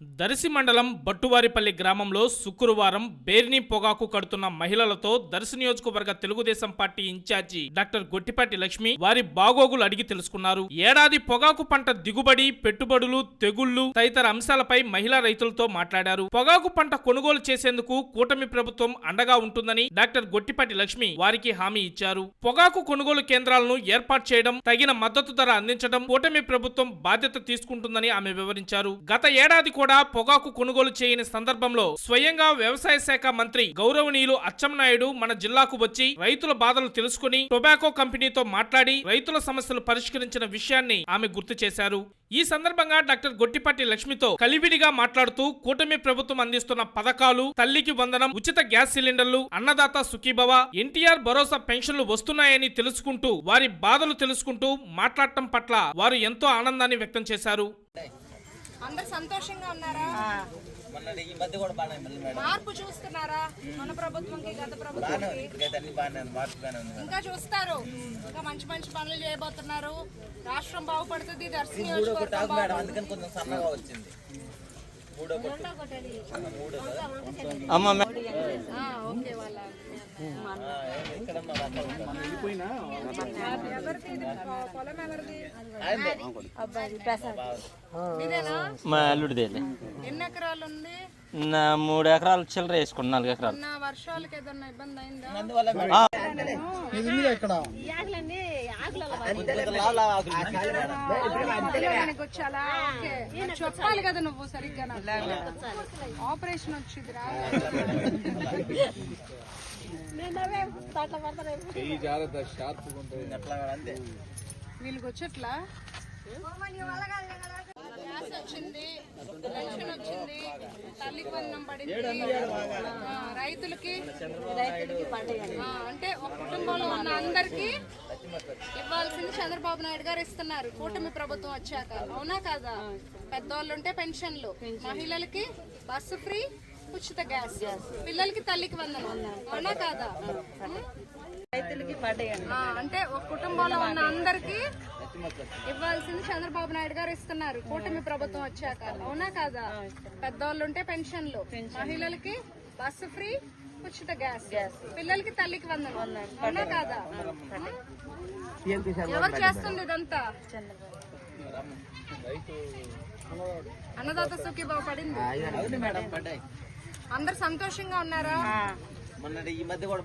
దర్శి మండలం బట్టువారిపల్లి గ్రామంలో శుక్రవారం బేర్ని పొగాకు కడుతున్న మహిళలతో దర్శి నియోజకవర్గ Telugu Desam party incharge doctor Gottipati Lakshmi వారి బాగోగులు అడిగి తెలుసుకున్నారు. ఏడాది పొగాకు పంట దిగుబడి పెట్టుబడులు తెగుళ్ళు తదితర అంశాలపై మహిళా రైతులతో మాట్లాడారు. పొగాకు పంట కొనుగోలు చేసేందుకు కూటమి ప్రభుత్వం అండగా ఉంటుందని డాక్టర్ గొట్టిపాటి లక్ష్మి వారికి హామీ ఇచ్చారు. పొగాకు కొనుగోలు కేంద్రాలను ఏర్పాటు చేయడం తగిన మద్దతు ధర అందించడం కూటమి ప్రభుత్వం బాధ్యత తీసుకుంటుందని ఆమె వివరించారు. గత ఏడాది కూడా పొగాకు కొనుగోలు చేయని సందర్భంలో స్వయంగా వ్యవసాయ శాఖ మంత్రి గౌరవనీయులు అచ్చెన్నాయుడు మన జిల్లాకు వచ్చి రైతుల బాధలు తెలుసుకుని టొబాకో కంపెనీతో మాట్లాడి రైతుల సమస్యలు పరిష్కరించిన విషయాన్ని ఆమె గుర్తు చేశారు. ఈ సందర్భంగా డాక్టర్ గొట్టిపాటి లక్ష్మితో కలివిడిగా మాట్లాడుతూ కూటమి ప్రభుత్వం అందిస్తున్న పథకాలు తల్లికి వందనం ఉచిత గ్యాస్ సిలిండర్లు అన్నదాత సుఖీభవ ఎన్టీఆర్ భరోసా పెన్షన్లు వస్తున్నాయని తెలుసుకుంటూ వారి బాధలు తెలుసుకుంటూ మాట్లాడటం పట్ల వారు ఎంతో ఆనందాన్ని వ్యక్తం చేశారు. అందరు సంతోషంగా ఉన్నారా? మార్పు చూస్తున్నారా? మన ప్రభుత్వంకి గత మేడం. ఇంకా చూస్తారు. ఇంకా మంచి మంచి పనులు చేయబోతున్నారు. రాష్ట్రం బాగుపడుతుంది దర్శన ఇక్కడ మా అల్లుడిదేలే ఎన్ని ఎకరాలు ఉంది? నా మూడు ఎకరాలు చిల్లర వేసుకున్నాను నాలుగు ఎకరాలు. వర్షాలకి ఏదన్నా ఇబ్బంది అయిందా? అందువల్ల చెప్పాలి కదా నువ్వు సరిగ్గా. ఆపరేషన్ మేడం, అంతే. వీళ్ళకి వచ్చేట్లా? వచ్చింది. వచ్చింది తల్లికి వందనం పడింది. రైతులకి అంటే ఒక కుటుంబంలో ఉన్న అందరికి ఇవ్వాల్సింది చంద్రబాబు నాయుడు గారు ఇస్తున్నారు. కూటమి ప్రభుత్వం వచ్చాక. అవునా కాదా? పెద్దవాళ్ళు ఉంటే పెన్షన్లు. మహిళలకి బస్సు ఫ్రీ ఉచిత గ్యాస్. పిల్లలకి తల్లికి వందనం. అవునా కాదా? ఆ, అంటే ఒక కుటుంబంలో ఉన్న అందరికి ఇవ్వాల్సింది చంద్రబాబు నాయుడు గారు ఇస్తున్నారు. కూటమి ప్రభుత్వం వచ్చాక. అవునా కాదా? పెద్దవాళ్ళు ఉంటే పెన్షన్లు. మహిళలకి బస్సు ఫ్రీ ఉచిత గ్యాస్. పిల్లలకి తల్లికి వందనం. అవునా కాదా? ఎవరు చేస్తుంది ఇదంతా? అన్నదాత సుఖీబాబు పడింది. అందరు సంతోషంగా ఉన్నారా? మొన్న ఈ మధ్య కూడా